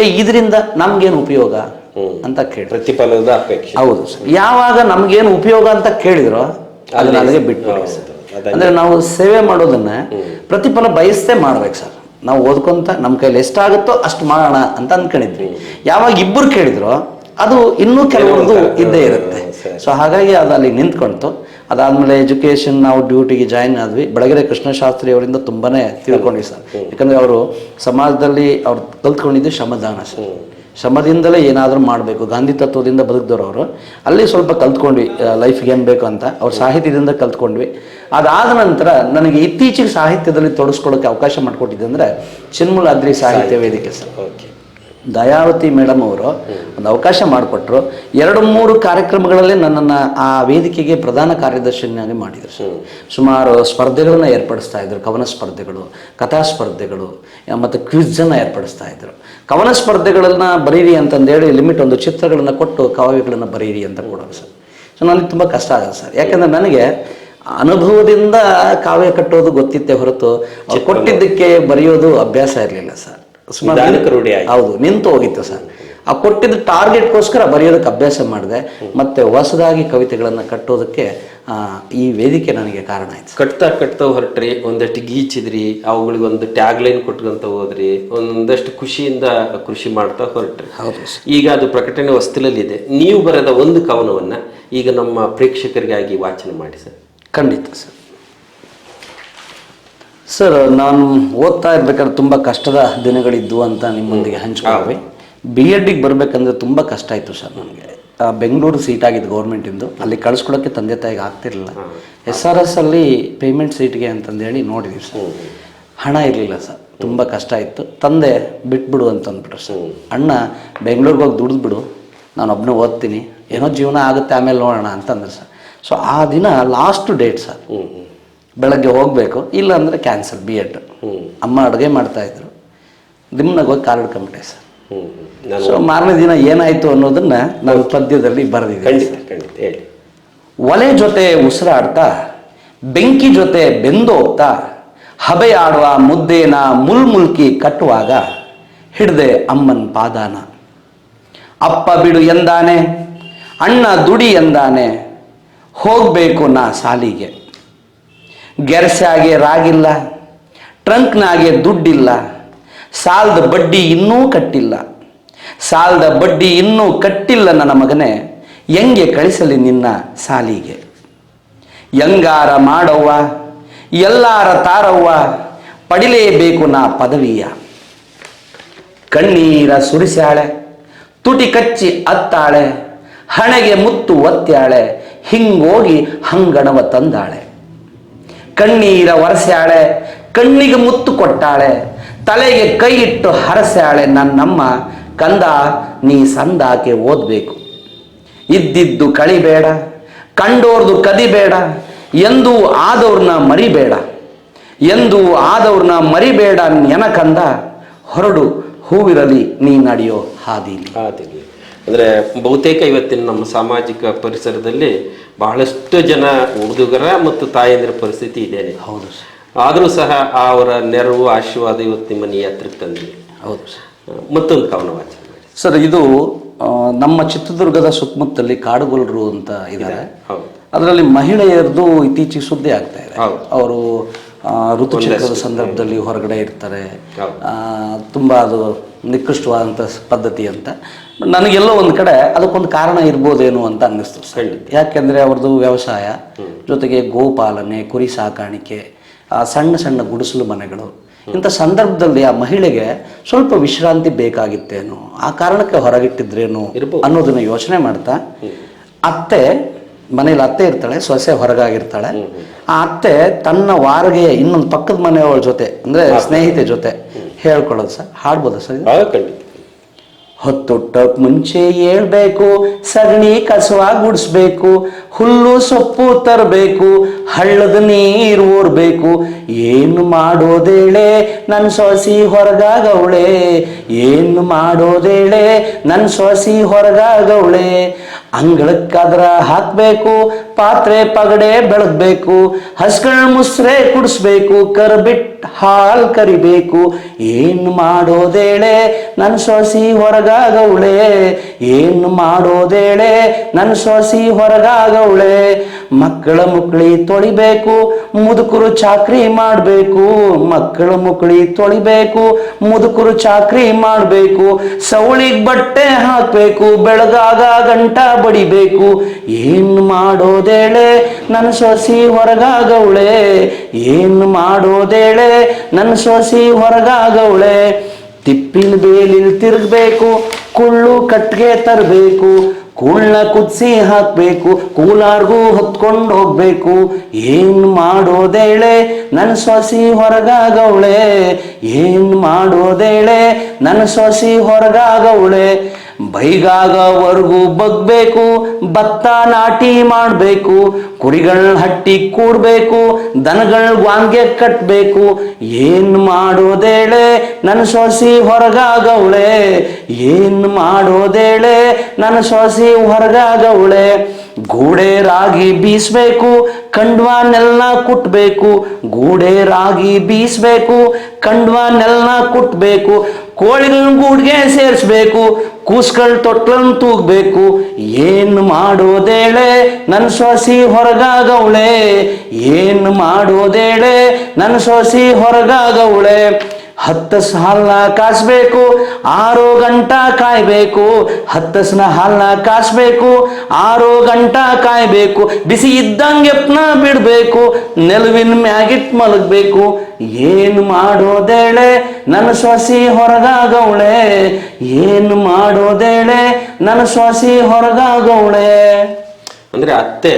ಏ ಇದರಿಂದ ನಮಗೇನು ಉಪಯೋಗ? ಅಂತ ಕೇಳಿ. ಪ್ರತಿಫಲದ ಅಪೇಕ್ಷೆ. ಹೌದು ಸರ್. ಯಾವಾಗ ನಮಗೇನು ಉಪಯೋಗ ಅಂತ ಕೇಳಿದ್ರೋ ಅದನ್ನ ನನಗೆ ಬಿಟ್ಟು ಅಂದರೆ ಅಂದ್ರೆ ನಾವು ಸೇವೆ ಮಾಡೋದನ್ನ ಪ್ರತಿಫಲ ಬಯಸ್ತೇ ಮಾಡ್ಬೇಕು ಸರ್. ನಾವು ಓದ್ಕೊಂತ ನಮ್ಮ ಕೈಯಲ್ಲಿ ಎಷ್ಟಾಗುತ್ತೋ ಅಷ್ಟು ಮಾಡೋಣ ಅಂತ ಅಂದ್ಕೊಂಡಿದ್ವಿ ಯಾವಾಗ ಇಬ್ಬರು ಕೇಳಿದ್ರೋ ಅದು ಇನ್ನೂ ಕೆಲವೊಂದು ಇದ್ದೇ ಇರುತ್ತೆ. ಸೊ ಹಾಗಾಗಿ ಅದು ಅಲ್ಲಿ ನಿಂತ್ಕೊಂತು. ಅದಾದ್ಮೇಲೆ ಎಜುಕೇಶನ್ ನಾವು ಡ್ಯೂಟಿಗೆ ಜಾಯಿನ್ ಆದ್ವಿ. ಬೆಳಗೆರೆ ಕೃಷ್ಣಶಾಸ್ತ್ರಿ ಅವರಿಂದ ತುಂಬಾನೇ ತಿಳ್ಕೊಂಡ್ವಿ ಸರ್. ಯಾಕಂದ್ರೆ ಅವರು ಸಮಾಜದಲ್ಲಿ ಅವ್ರು ಕಲ್ತ್ಕೊಂಡಿದ್ದು ಶ್ರಮದಾನ ಸರ್. ಶ್ರಮದಿಂದಲೇ ಏನಾದರೂ ಮಾಡಬೇಕು. ಗಾಂಧಿ ತತ್ವದಿಂದ ಬದುಕಿದವರು ಅವರು ಅಲ್ಲಿ ಸ್ವಲ್ಪ ಕಲ್ತ್ಕೊಂಡ್ವಿ ಲೈಫ್ಗೆ ಏನು ಬೇಕು ಅಂತ. ಅವ್ರ ಸಾಹಿತ್ಯದಿಂದ ಕಲ್ತ್ಕೊಂಡ್ವಿ. ಅದಾದ ನಂತರ ನನಗೆ ಇತ್ತೀಚೆಗೆ ಸಾಹಿತ್ಯದಲ್ಲಿ ತೊಡಸ್ಕೊಳ್ಳೋಕೆ ಅವಕಾಶ ಮಾಡಿಕೊಟ್ಟಿದ್ದೆ ಅಂದರೆ ಚಿನ್ಮೂಲಾದ್ರಿ ಸಾಹಿತ್ಯ. ವೇದಿಕೆ ಸರ್. ಓಕೆ. ದಯಾವತಿ ಮೇಡಮ್ ಅವರು ಒಂದು ಅವಕಾಶ ಮಾಡಿಕೊಟ್ರು. ಎರಡು ಮೂರು ಕಾರ್ಯಕ್ರಮಗಳಲ್ಲಿ ನನ್ನನ್ನು ಆ ವೇದಿಕೆಗೆ ಪ್ರಧಾನ ಕಾರ್ಯದರ್ಶಿನಾಗಿ ಮಾಡಿದರು. ಸರ್ ಸುಮಾರು ಸ್ಪರ್ಧೆಗಳನ್ನು ಏರ್ಪಡಿಸ್ತಾ ಇದ್ರು. ಕವನ ಸ್ಪರ್ಧೆಗಳು ಕಥಾ ಸ್ಪರ್ಧೆಗಳು ಮತ್ತು ಕ್ವಿಝನ್ನು ಏರ್ಪಡಿಸ್ತಾ ಇದ್ರು. ಕವನ ಸ್ಪರ್ಧೆಗಳನ್ನು ಬರೀರಿ ಅಂತಂದೇಳಿ ಲಿಮಿಟ್ ಒಂದು ಚಿತ್ರಗಳನ್ನು ಕೊಟ್ಟು ಕಾವ್ಯಗಳನ್ನು ಬರೀರಿ ಅಂತ ಕೊಡೋರು ಸರ್. ಸೊ ನನಗೆ ತುಂಬ ಕಷ್ಟ ಆಗುತ್ತೆ ಸರ್. ಯಾಕಂದರೆ ನನಗೆ ಅನುಭವದಿಂದ ಕಾವ್ಯ ಕಟ್ಟೋದು ಗೊತ್ತಿತ್ತೆ ಹೊರತು ಅವ್ರು ಕೊಟ್ಟಿದ್ದಕ್ಕೆ ಬರೆಯೋದು ಅಭ್ಯಾಸ ಇರಲಿಲ್ಲ ಸರ್. ಹೌದು ನಿಂತು ಹೋಗಿತ್ತು ಸರ್. ಆ ಕೊಟ್ಟಿದ್ದ ಟಾರ್ಗೆಟ್ಗೋಸ್ಕರ ಬರೆಯೋದಕ್ಕೆ ಅಭ್ಯಾಸ ಮಾಡಿದೆ. ಮತ್ತೆ ಹೊಸದಾಗಿ ಕವಿತೆಗಳನ್ನು ಕಟ್ಟೋದಕ್ಕೆ ಆ, ಈ ವೇದಿಕೆ ನನಗೆ ಕಾರಣ ಆಯ್ತು ಕಟ್ತಾ ಕಟ್ತಾ ಹೊರಟ್ರಿ ಒಂದಷ್ಟು ಗೀಚಿದ್ರಿ ಅವುಗಳಿಗೆ ಒಂದು ಟ್ಯಾಗ್ ಲೈನ್ ಕೊಟ್ಕೊಂತ ಹೋದ್ರಿ ಒಂದಷ್ಟು ಖುಷಿಯಿಂದ ಕೃಷಿ ಮಾಡ್ತಾ ಹೊರಟ್ರಿ. ಹೌದು ಈಗ ಅದು ಪ್ರಕಟಣೆ ವಸ್ತುಲಲ್ಲಿದೆ ನೀವು ಬರೆದ ಒಂದು ಕವನವನ್ನ ಈಗ ನಮ್ಮ ಪ್ರೇಕ್ಷಕರಿಗಾಗಿ ವಾಚನ ಮಾಡಿ ಸರ್. ಖಂಡಿತ ಸರ್. ಸರ್ ನಾನು ಓದ್ತಾ ಇರ್ಬೇಕಾದ್ರೆ ತುಂಬ ಕಷ್ಟದ ದಿನಗಳಿದ್ದು ಅಂತ ನಿಮ್ಮೊಂದಿಗೆ ಹಂಚ್ಕೊಂಡ್ವಿ. ಬಿ ಎಡ್ಗೆ ಬರಬೇಕಂದ್ರೆ ತುಂಬ ಕಷ್ಟ ಆಯಿತು ಸರ್ ನನಗೆ ಬೆಂಗಳೂರು ಸೀಟ್ ಆಗಿದ್ದು ಗೌರ್ಮೆಂಟಿಂದು ಅಲ್ಲಿ ಕಳಿಸ್ಕೊಡೋಕ್ಕೆ ತಂದೆ ತಾಯಿಗೆ ಆಗ್ತಿರಲಿಲ್ಲ. ಎಸ್ ಆರ್ ಎಸ್ ಅಲ್ಲಿ ಪೇಮೆಂಟ್ ಸೀಟ್ಗೆ ಅಂತಂದೇಳಿ ನೋಡಿದ್ವಿ ಸರ್ ಹಣ ಇರಲಿಲ್ಲ ಸರ್ ತುಂಬ ಕಷ್ಟ ಇತ್ತು ತಂದೆ ಬಿಟ್ಬಿಡು ಅಂತ ಅಂದ್ಬಿಟ್ರು ಸರ್ ಅಣ್ಣ ಬೆಂಗಳೂರಿಗೆ ಹೋಗಿ ದುಡಿದ್ಬಿಡು. ನಾನು ಒಬ್ಬನೇ ಓದ್ತೀನಿ. ಏನೋ ಜೀವನ ಆಗುತ್ತೆ ಆಮೇಲೆ ನೋಡೋಣ ಅಂತಂದ್ರೆ ಸರ್ ಸೊ ಆ ದಿನ ಲಾಸ್ಟ್ ಡೇಟ್ ಸರ್ ಬೆಳಗ್ಗೆ ಹೋಗಬೇಕು ಇಲ್ಲ ಅಂದರೆ ಕ್ಯಾನ್ಸಲ್ ಬಿ ಎಡ್ ಅಮ್ಮ ಅಡುಗೆ ಮಾಡ್ತಾಯಿದ್ರು ದಿಮ್ನಾಗ ಹೋಗಿ ಕಾಲು ಹಿಡ್ಕೊಂಬಿಟ್ಟೆ ಸರ್. ಸೊ ಮಾರನೇ ದಿನ ಏನಾಯಿತು ಅನ್ನೋದನ್ನು ನಾನು ಪದ್ಯದಲ್ಲಿ ಬರೆದಿದ್ದೆ ಒಲೆ ಜೊತೆ ಉಸಿರಾಡ್ತಾ ಬೆಂಕಿ ಜೊತೆ ಬೆಂದೋಗ್ತಾ ಆಡುವ ಮುದ್ದೇನ ಮುಲ್ಮುಲ್ಕಿ ಕಟ್ಟುವಾಗ ಹಿಡ್ದೆ ಅಮ್ಮನ ಪಾದಾನ. ಅಪ್ಪ ಬಿಡು ಎಂದಾನೆ ಅಣ್ಣ ದುಡಿ ಎಂದಾನೆ ಹೋಗ್ಬೇಕು ನಾ ಸಾಲಿಗೆ. ಗೆರಸಾಗೆ ರಾಗಿಲ್ಲ ಟ್ರಂಕ್ನಾಗೆ ದುಡ್ಡಿಲ್ಲ, ಸಾಲದ ಬಡ್ಡಿ ಇನ್ನೂ ಕಟ್ಟಿಲ್ಲ. ಸಾಲದ ಬಡ್ಡಿ ಇನ್ನೂ ಕಟ್ಟಿಲ್ಲ ನನ್ನ ಮಗನೇ, ಹೆಂಗೆ ಕಳಿಸಲಿ ನಿನ್ನ ಸಾಲಿಗೆ? ಯಂಗಾರ ಮಾಡವ್ವ, ಎಲ್ಲಾರ ತಾರವ್ವ, ಪಡಿಲೇಬೇಕು ನಾ ಪದವಿಯ. ಕಣ್ಣೀರ ಸುರಿಸ್ಯಾಳೆ, ತುಟಿ ಕಚ್ಚಿ ಅತ್ತಾಳೆ, ಹಣೆಗೆ ಮುತ್ತು ಒತ್ತ್ಯಾಳೆ, ಹಿಂಗೋಗಿ ಹಂಗಣವ ತಂದಾಳೆ. ಕಣ್ಣೀರ ಒರೆಸ್ಯಾಳೆ, ಕಣ್ಣಿಗೆ ಮುತ್ತು ಕೊಟ್ಟಾಳೆ, ತಲೆಗೆ ಕೈ ಇಟ್ಟು ಹರಸ್ಯಾಳೆ, ನನ್ನಮ್ಮ, ಕಂದ, ನೀ ಸಂದಾಕೆ ಓದ್ಬೇಕು. ಇದ್ದಿದ್ದು ಕಳಿಬೇಡ, ಕಂಡೋರ್ದು ಕದಿಬೇಡ, ಎಂದೂ ಆದವ್ರನ್ನ ಮರಿಬೇಡ. ಎಂದೂ ಆದವ್ರನ್ನ ಮರಿಬೇಡ ನೆನಕಂದ, ಹೊರಡು ಹೂವಿರಲಿ ನೀ ನಡೆಯೋ ಹಾದಿಲಿ. ಅದಿರಲಿ ಅಂದರೆ ಬಹುತೇಕ ಇವತ್ತಿನ ನಮ್ಮ ಸಾಮಾಜಿಕ ಪರಿಸರದಲ್ಲಿ ಬಹಳಷ್ಟು ಜನ ಹುಡುಗರ ಮತ್ತು ತಾಯಂದಿರ ಪರಿಸ್ಥಿತಿ ಇದೆ. ಹೌದು ಆದರೂ ಸಹ ಅವರ ನೆರವು ಆಶೀರ್ವಾದ ಇವತ್ತು ನಿಮ್ಮ ಈ ಹತ್ರಕ್ಕೆ ತಂದಿದೆ. ಹೌದು ಮತ್ತೊಂದು ಕವನ ವಾಚನ ಮಾಡಿ. ಸರ್ ಇದು ನಮ್ಮ ಚಿತ್ರದುರ್ಗದ ಸುತ್ತಮುತ್ತಲ್ಲಿ ಕಾಡುಗೊಲ್ಲರು ಅಂತ ಇದ್ದಾರೆ ಅದರಲ್ಲಿ ಮಹಿಳೆಯರದು ಇತ್ತೀಚೆಗೆ ಸುದ್ದಿ ಆಗ್ತಾ ಇದೆ. ಅವರು ಋತುಚಕ್ರದ ಸಂದರ್ಭದಲ್ಲಿ ಹೊರಗಡೆ ಇರ್ತಾರೆ. ತುಂಬ ತುಂಬಾ ಅದು ನಿಕೃಷ್ಟವಾದಂಥ ಪದ್ಧತಿ ಅಂತ. ನನಗೆಲ್ಲೋ ಒಂದು ಕಡೆ ಅದಕ್ಕೊಂದು ಕಾರಣ ಇರ್ಬೋದೇನು ಅಂತ ಅನ್ನಿಸ್ತು. ಯಾಕೆಂದ್ರೆ ಅವ್ರದ್ದು ವ್ಯವಸಾಯ ಜೊತೆಗೆ ಗೋಪಾಲನೆ ಕುರಿ ಸಾಕಾಣಿಕೆ ಆ ಸಣ್ಣ ಸಣ್ಣ ಗುಡಿಸಲು ಮನೆಗಳು ಇಂಥ ಸಂದರ್ಭದಲ್ಲಿ ಆ ಮಹಿಳೆಗೆ ಸ್ವಲ್ಪ ವಿಶ್ರಾಂತಿ ಬೇಕಾಗಿತ್ತೇನೋ ಆ ಕಾರಣಕ್ಕೆ ಹೊರಗಿಟ್ಟಿದ್ರೇನು. ಅನ್ನೋದನ್ನ ಯೋಚನೆ ಮಾಡ್ತಾ ಅತ್ತೆ ಮನೇಲಿ ಅತ್ತೆ ಇರ್ತಾಳೆ ಸೊಸೆ ಹೊರಗಾಗಿರ್ತಾಳೆ. ಆ ಅತ್ತೆ ತನ್ನ ವಾರಗೆ ಇನ್ನೊಂದು ಪಕ್ಕದ ಮನೆಯವಳ ಜೊತೆ ಅಂದ್ರೆ ಸ್ನೇಹಿತೆ ಜೊತೆ ಹೇಳ್ಕೊಳ್ಳೋದು ಸರ್. ಹಾಡ್ಬೋದಾ ಸರ್ ಖಂಡಿತ. ಹೊತ್ತೊಟ್ಟಕ್ ಮುಂಚೆ ಏಳ್ಬೇಕು, ಸಗಣಿ ಕಸವ ಗುಡಿಸ್ಬೇಕು, ಹುಲ್ಲು ಸೊಪ್ಪು ತರಬೇಕು, ಹಳ್ಳದ ನೀರು ಓರ್ಬೇಕು ಏನು ಮಾಡೋದೇಳೆ ನನ್ನ ಸೊಸಿ ಹೊರಗಾಗವಳೆ? ಏನು ಮಾಡೋದೇಳೆ ನನ್ನ ಸೊಸಿ ಹೊರಗಾಗವಳೆ? ಅಂಗಳಕ್ಕದ್ರ ಹಾಕ್ಬೇಕು, ಪಾತ್ರೆ ಪಗಡೆ ಬೆಳಗ್ಬೇಕು, ಹಸ್ಗಳ ಮುಸ್ರೆ ಕುಡಿಸ್ಬೇಕು, ಕರ್ಬಿಟ್ ಹಾಲ್ ಕರಿಬೇಕು. ಏನು ಮಾಡೋದೇಳೆ ನನ್ನ ಸೊಸಿ ಹೊರಗಾಗವಳೆ? ಏನು ಮಾಡೋದೇಳೆ ನನ್ನ ಸೊಸಿ ಹೊರಗಾಗವಳೆ? ಮಕ್ಕಳ ಮುಕ್ಳಿ ತೊಳಿಬೇಕು, ಮುದುಕರು ಚಾಕ್ರಿ ಮಾಡಬೇಕು, ಮಕ್ಕಳ ಮುಕ್ಳಿ ತೊಳಿಬೇಕು, ಮುದುಕರು ಚಾಕ್ರಿ ಮಾಡಬೇಕು, ಸೌಳಿಗೆ ಬಟ್ಟೆ ಹಾಕಬೇಕು, ಬೆಳಗಾಗ ಗಂಟ ಬಡಿಬೇಕು. ಏನು ಮಾಡೋದೇಳೆ? ನನ್ನ ಸೊಸಿ ಹೊರಗಾಗವಳೆ. ಏನು ಮಾಡೋದೇಳೆ? ನನ್ನ ಸೊಸಿ ಹೊರಗಾಗವಳೆ. ತಿಪ್ಪಿನ ಬೇಲಿಲ್ ತಿರುಗಬೇಕು, ಕುಳ್ಳು ಕಟ್ಗೆ ತರಬೇಕು ಕೂಳ್ನ ಕುದಿಸಿ ಹಾಕ್ಬೇಕು, ಕೂಲಾರ್ಗೂ ಹೊತ್ಕೊಂಡು ಹೋಗ್ಬೇಕು. ಏನ್ ಮಾಡೋದೇಳೆ? ನನ್ನ ಸೊಸಿ ಹೊರಗಾಗವಳೆ. ಏನ್ ಮಾಡೋದೇಳೆ? ನನ್ನ ಸೊಸಿ ಹೊರಗಾಗವಳೆ. ಬೈಗಾಗವರೆಗೂ ಬಗ್ಬೇಕು, ಭತ್ತ ನಾಟಿ ಮಾಡಬೇಕು, ಕುರಿಗಳ ಹಟ್ಟಿ ಕೂಡಬೇಕು, ದನಗಳ ವಾಂಗೆ ಕಟ್ಟಬೇಕು ಏನ್ ಮಾಡೋದೇಳೆ ನನ್ನ ಸೊಸಿ ಹೊರಗಾಗವಳೆ, ಏನ್ ಮಾಡೋದೇಳೆ ನನ್ನ ಸೊಸಿ ಹೊರಗಾಗವಳೆ, ಗೂಡೆ ರಾಗಿ ಬೀಸ್ಬೇಕು ಕಂಡ್ವಾನೆಲ್ಲ ಕುಟ್ಬೇಕು, ಗೂಡೆ ರಾಗಿ ಬೀಸ್ಬೇಕು ಕಂಡ್ವಾನೆಲ್ಲ ಕುಟ್ಬೇಕು ಕೋಳಿಗಳನ್ನ ಗೂಡ್ಗೆ ಸೇರಿಸ್ಬೇಕು, ಕೂಸ್ಗಳು ತೊಟ್ಲನ್ನು ತೂಗ್ಬೇಕು, ಏನು ಮಾಡೋದೇಳೆ ನನ್ನ ಸೊಸಿ ಹೊರಗಾಗವಳೆ, ಏನು ಮಾಡೋದೇಳೆ ನನ್ನ ಸೊಸಿ ಹೊರಗಾಗವಳೆ. ಹತ್ತಸ್ ಹಾಲ್ನ ಕಾಸ್ಬೇಕು, ಆರು ಗಂಟ ಕಾಯ್ಬೇಕು ಹತ್ತಸ್ನ ಹಾಲ್ನ ಕಾಸ್ಬೇಕು, ಆರು ಗಂಟ ಕಾಯ್ಬೇಕು, ಬಿಸಿ ಇದ್ದಂಗೆ ಬಿಡಬೇಕು ಬಿಡ್ಬೇಕು, ನೆಲುವಿನ ಮ್ಯಾಗಿಟ್ ಮಲಗ್ಬೇಕು. ಏನು ಮಾಡೋದೇಳೆ? ನನ್ನ ಸೊಸಿ ಹೊರಗಾಗವಳೆ. ಏನು ಮಾಡೋದೇಳೆ? ನನ್ನ ಸೊಸಿ ಹೊರಗಾಗವಳೆ. ಅಂದ್ರೆ ಅತ್ತೆ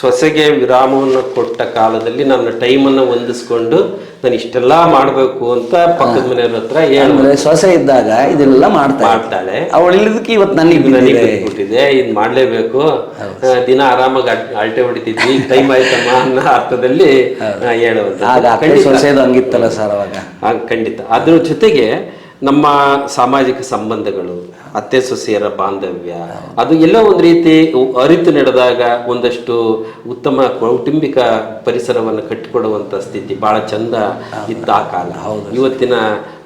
ಸೊಸೆಗೆ ವಿರಾಮವನ್ನು ಕೊಟ್ಟ ಕಾಲದಲ್ಲಿ ನನ್ನ ಟೈಮನ್ನು ಹೊಂದಿಸ್ಕೊಂಡು ನಾನು ಇಷ್ಟೆಲ್ಲ ಮಾಡಬೇಕು ಅಂತ ಪಕ್ಕದ ಮನೆಯವ್ರ ಹತ್ರ ಸೊಸೆ ಇದ್ದಾಗ ಇದೆಲ್ಲ ಮಾಡ್ತಾ ಮಾಡ್ತಾಳೆ. ಅವಳು ಇಲ್ಲದಕ್ಕೆ ಇವತ್ತು ನನಗೆ ನನಗೆ ಬಿಟ್ಟಿದೆ ಇದು ಮಾಡ್ಲೇಬೇಕು. ದಿನ ಆರಾಮಾಗಿ ಅಳ್ಟೆ ಅಲ್ಟೆ ಹೊಡಿತಿದ್ವಿ. ಟೈಮ್ ಆಯ್ತಮ್ಮ ಅನ್ನೋ ಅರ್ಥದಲ್ಲಿ ಹೇಳುವಂತ ಸೊಸೆದು ಹಂಗಿತ್ತಲ್ಲ ಸರ್ ಅವಾಗ? ಖಂಡಿತ. ಅದ್ರ ಜೊತೆಗೆ ನಮ್ಮ ಸಾಮಾಜಿಕ ಸಂಬಂಧಗಳು ಅತ್ತೆ ಸೊಸೆಯರ ಬಾಂಧವ್ಯ. ಅದು ಎಲ್ಲ ಒಂದು ರೀತಿ ಅರಿತು ನಡೆದಾಗ ಒಂದಷ್ಟು ಉತ್ತಮ ಕೌಟುಂಬಿಕ ಪರಿಸರವನ್ನು ಕಟ್ಟಿಕೊಡುವಂತ ಸ್ಥಿತಿ ಬಹಳ ಚಂದ ಇದ್ದ ಆ ಕಾಲ. ಇವತ್ತಿನ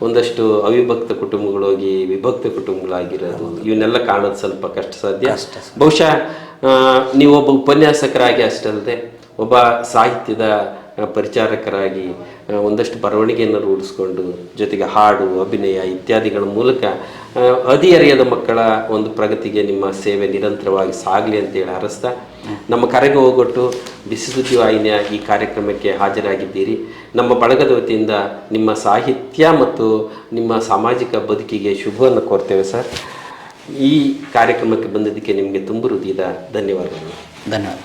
ಒಂದಷ್ಟು ಅವಿಭಕ್ತ ಕುಟುಂಬಗಳೋಗಿ ವಿಭಕ್ತ ಕುಟುಂಬಗಳಾಗಿರೋದು ಇವನ್ನೆಲ್ಲ ಕಾಣೋದು ಸ್ವಲ್ಪ ಕಷ್ಟ ಸಾಧ್ಯ. ಬಹುಶಃ ನೀವು ನೀವೊಬ್ಬ ಉಪನ್ಯಾಸಕರಾಗಿ ಅಷ್ಟಲ್ಲದೆ ಒಬ್ಬ ಸಾಹಿತ್ಯದ ಪರಿಚಾರಕರಾಗಿ ಒಂದಷ್ಟು ಬರವಣಿಗೆಯನ್ನು ರೂಢಿಸ್ಕೊಂಡು ಜೊತೆಗೆ ಹಾಡು ಅಭಿನಯ ಇತ್ಯಾದಿಗಳ ಮೂಲಕ ಹದಿಹರೆಯದ ಮಕ್ಕಳ ಒಂದು ಪ್ರಗತಿಗೆ ನಿಮ್ಮ ಸೇವೆ ನಿರಂತರವಾಗಿ ಸಾಗಲಿ ಅಂತೇಳಿ ಹರಸ್ತಾ ನಮ್ಮ ಕರೆಗೆ ಹೋಗೊಟ್ಟು ಬಿಸಿ ಸುದ್ದಿ ವಾಹಿನಿಯ ಈ ಕಾರ್ಯಕ್ರಮಕ್ಕೆ ಹಾಜರಾಗಿದ್ದೀರಿ. ನಮ್ಮ ಬಳಗದ ವತಿಯಿಂದ ನಿಮ್ಮ ಸಾಹಿತ್ಯ ಮತ್ತು ನಿಮ್ಮ ಸಾಮಾಜಿಕ ಬದುಕಿಗೆ ಶುಭವನ್ನು ಕೋರ್ತೇವೆ ಸರ್. ಈ ಕಾರ್ಯಕ್ರಮಕ್ಕೆ ಬಂದಿದ್ದಕ್ಕೆ ನಿಮಗೆ ತುಂಬ ಹೃದಯದ ಧನ್ಯವಾದಗಳು. ಧನ್ಯವಾದ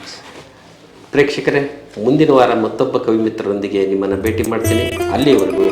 ಪ್ರೇಕ್ಷಕರೇ ಮುಂದಿನ ವಾರ ಮತ್ತೊಬ್ಬ ಕವಿ ಮಿತ್ರರೊಂದಿಗೆ ನಿಮ್ಮನ್ನು ಭೇಟಿ ಮಾಡ್ತೀನಿ. ಅಲ್ಲಿಯವರೆಗೂ